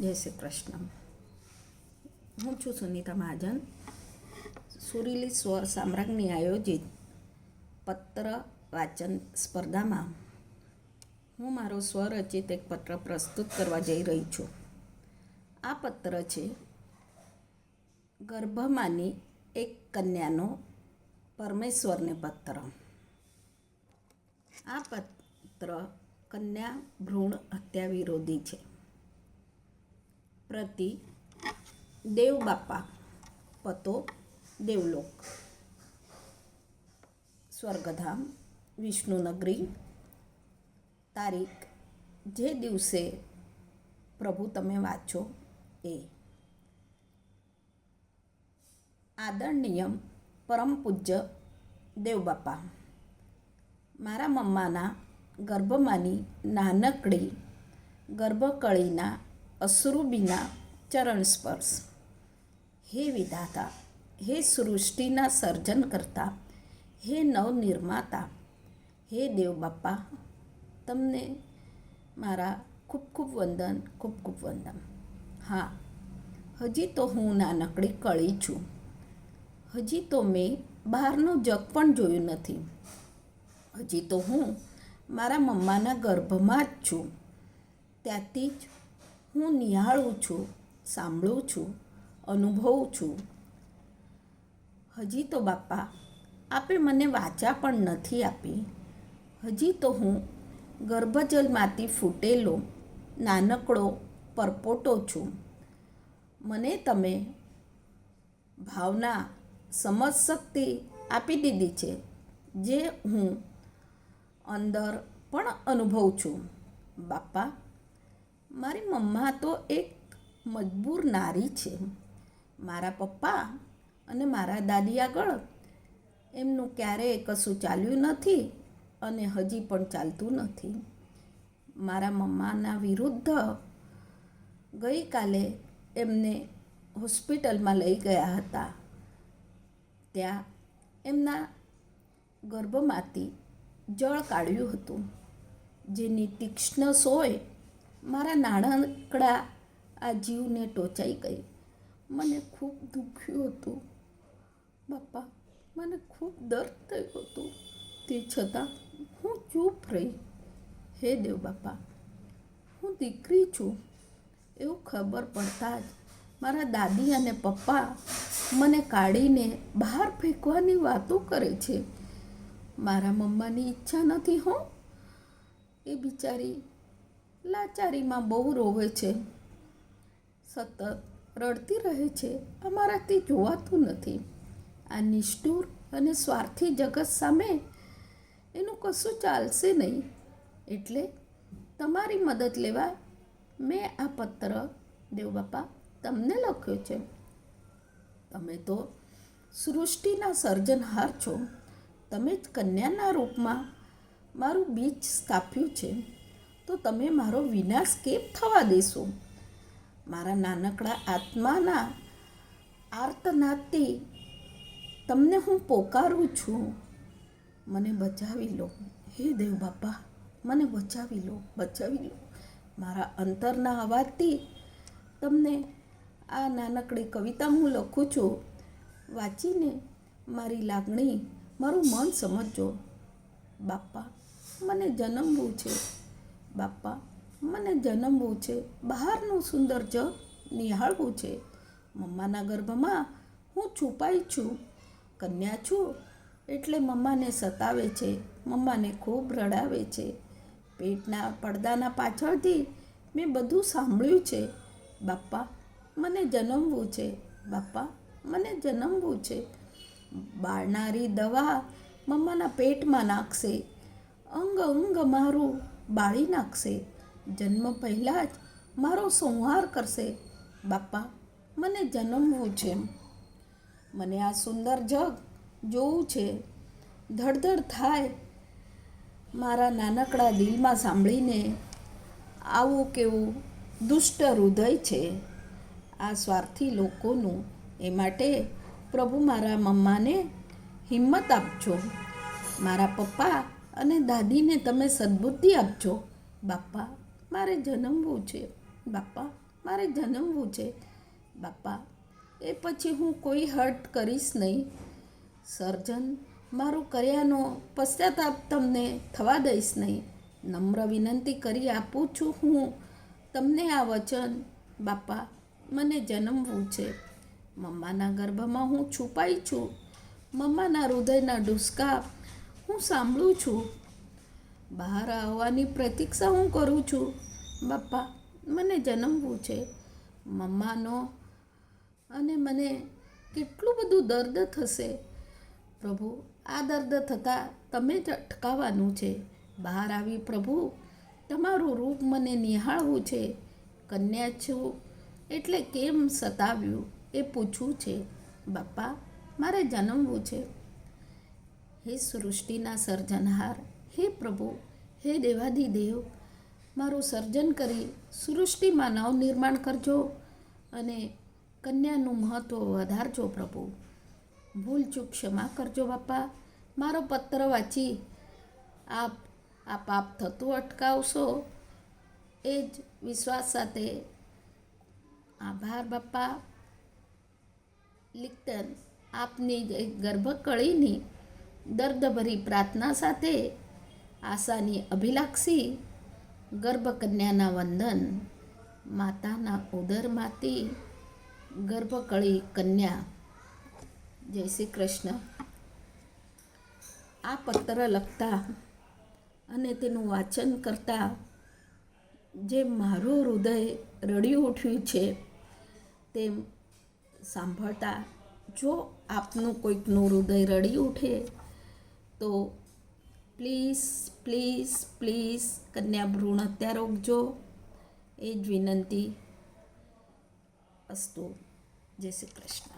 જય શ્રી કૃષ્ણ. હું છું સુનીતા મહાજન. સુરીલી સ્વર સામ્રાજ્ઞી આયોજિત પત્ર વાચન સ્પર્ધામાં હું મારો સ્વરચિત એક પત્ર પ્રસ્તુત કરવા જઈ રહી છું. આ પત્ર છે, ગર્ભમાંની એક કન્યાનો પરમેશ્વરને પત્ર. આ પત્ર કન્યા ભ્રૂણ હત્યા વિરોધી છે. પ્રતિ દેવ બાપા પતો દેવલોક. સ્વર્ગધામ, વિષ્ણુનગરી. તારીખ જે દિવસે પ્રભુ તમે વાંચો એ. આદરણીય પરમ પૂજ્ય દેવબાપા. મારા મમ્માના ગર્ભમાંની નાનકડી ગર્ભકળીના અશ્રુબીના ચરણ સ્પર્શ. હે વિધાતા, હે સૃષ્ટિના સર્જન કરતા, હે નવનિર્માતા, હે દેવ બાપ્પા તમને મારા ખૂબ ખૂબ વંદન, ખૂબ ખૂબ વંદન. હા, હજી તો હું નાનકડી કળી છું. હજી તો મેં બહારનું જગ પણ જોયું નથી. હજી તો હું મારા મમ્માના ગર્ભમાં જ છું. ત્યાંથી જ હું નિહાળું છું, સાંભળું છું, અનુભવું છું. હજી તો બાપા, આપે મને વાચા પણ નથી આપી. હજી તો હું ગર્ભજલમાંથી ફૂટેલો, નાનકડો, પરપોટો છું. મને તમે ભાવના સમજ શક્તિ આપી દીધી છે, જે હું અંદર પણ અનુભવું છું. બાપા મારી મમ્મા તો એક મજબૂર નારી છે. મારા પપ્પા અને મારા દાદી આગળ એમનું ક્યારેય કશું ચાલ્યું નથી અને હજી પણ ચાલતું નથી. મારા મમ્માના વિરુદ્ધ ગઈકાલે એમને હોસ્પિટલમાં લઈ ગયા હતા. ત્યાં એમના ગર્ભમાંથી જળ કાઢ્યું હતું. જેની તીક્ષ્ણ સોય મારા નાનકડા આ જીવને ટોચાઈ ગઈ. મને ખૂબ દુખ્યું હતું. બાપા, મને ખૂબ દર્દ થયું હતું. તે છતાં હું ચૂપ રહી. હે દેવ બાપા, હું દીકરી છું. એવું ખબર પડતા જ મારા દાદી અને પપ્પા મને કાઢીને બહાર ફેંકવાની વાતો કરે છે. મારા મમ્માની ઈચ્છા નથી હો. એ બિચારી લાચારીમાં બહુ રોવે છે. સતત રડતી રહે છે. અમારાથી જોવાતું નથી. આ નિષ્ઠુર અને સ્વાર્થી જગત સામે એનું કશું ચાલશે નહીં. એટલે તમારી મદદ લેવા મેં આ પત્ર દેવબાપા તમને લખ્યો છે. તમે તો સૃષ્ટિના સર્જનહાર છો. તમે જ કન્યાના રૂપમાં મારું બીજ સ્થાપ્યું છે. તો તમે મારો વિનાશ કેમ થવા દેશો? મારા નાનકડા આત્માના આર્તનાદથી તમને હું પોકારું છું. મને બચાવી લો. હે દેવ બાપા, મને બચાવી લો બચાવી લો. મારા અંતરના અવાજથી તમને આ નાનકડી કવિતા હું લખું છું. વાંચીને મારી લાગણી, મારું મન સમજજો. બાપા, મને જન્મવું છે. બાપા, મને જન્મવું છે, બહારનું સુંદર જગ નિહાળવું છે. મમ્માના ગર્ભમાં હું છુપાઈ છું, કન્યા છું એટલે મમ્માને સતાવે છે, મમ્માને ખૂબ રડાવે છે. પેટના પડદાના પાછળથી મેં બધું સાંભળ્યું છે. બાપા, મને જન્મવું છે, બાપા, મને જન્મવું છે. બાળનારી દવા મમ્માના પેટમાં નાખશે. અંગ અંગ મારું બાળી નાખશે. જન્મ પહેલાં જ મારો સંહાર કરશે. બાપા, મને જન્મવું છે. મને આ સુંદર જગ જોવું છે. ધડધડ થાય મારા નાનકડા દિલમાં સાંભળીને. આવું કેવું દુષ્ટ હૃદય છે. આ સ્વાર્થી લોકોનું એ માટે પ્રભુ મારા મમ્માને હિંમત આપજો. મારા પપ્પા અને દાદીને તમે સદબુદ્ધિ આપજો. બાપા મારે જન્મવું છે. બાપા મારે જન્મવું છે. બાપા એ પછી હું કોઈ હર્ટ કરીશ નહીં. સર્જન, મારું કર્યાનો પશ્ચાતાપ તમને થવા દઈશ નહીં. નમ્ર વિનંતી કરી આપું છું હું તમને આ વચન. બાપા મને જન્મવું છે. મમ્માના ગર્ભમાં હું છુપાઈ છું. મમ્માના હૃદયના ડુસકા હું સાંભળું છું. બહાર આવવાની પ્રતીક્ષા હું કરું છું. બાપા, મને જન્મવું છે. મમ્માનો અને મને કેટલું બધું દર્દ થશે. પ્રભુ, આ દર્દ થતાં તમે જ અટકાવવાનું છે. બહાર આવી પ્રભુ, તમારું રૂપ મને નિહાળવું છે. કન્યા છું એટલે કેમ સતાવ્યું એ પૂછવું છે. બાપા, મારે જન્મવું છે. હે સૃષ્ટિના સર્જનહાર, હે પ્રભુ, હે દેવાદિદેવ, મારું સર્જન કરી સૃષ્ટિમાં નવ નિર્માણ કરજો અને કન્યાનું મહત્ત્વ વધારજો પ્રભુ. ભૂલ ચૂક ક્ષમા કરજો બાપા. મારો પત્ર વાંચી આપ આ પાપ થતું અટકાવશો. એ જ વિશ્વાસ સાથે આભાર બાપા. લિક્ટન આપની ગર્ભકળીની દર્દભરી પ્રાર્થના સાથે આશાની અભિલાક્ષી, ગર્ભકન્યાના વંદન, માતાના ઉદરમાંથી ગર્ભકળી કન્યા. જય શ્રી કૃષ્ણ. આ પત્ર લખતા અને તેનું વાંચન કરતા જે મારું હૃદય રડી ઉઠ્યું છે તેમ સાંભળતા જો આપનું કોઈકનું હૃદય રડી ઉઠે તો પ્લીઝ પ્લીઝ પ્લીઝ કન્યા ભ્રૂણ હત્યા રોકજો. એ જ વિનંતી. અસ્તુ. જય શ્રી કૃષ્ણ.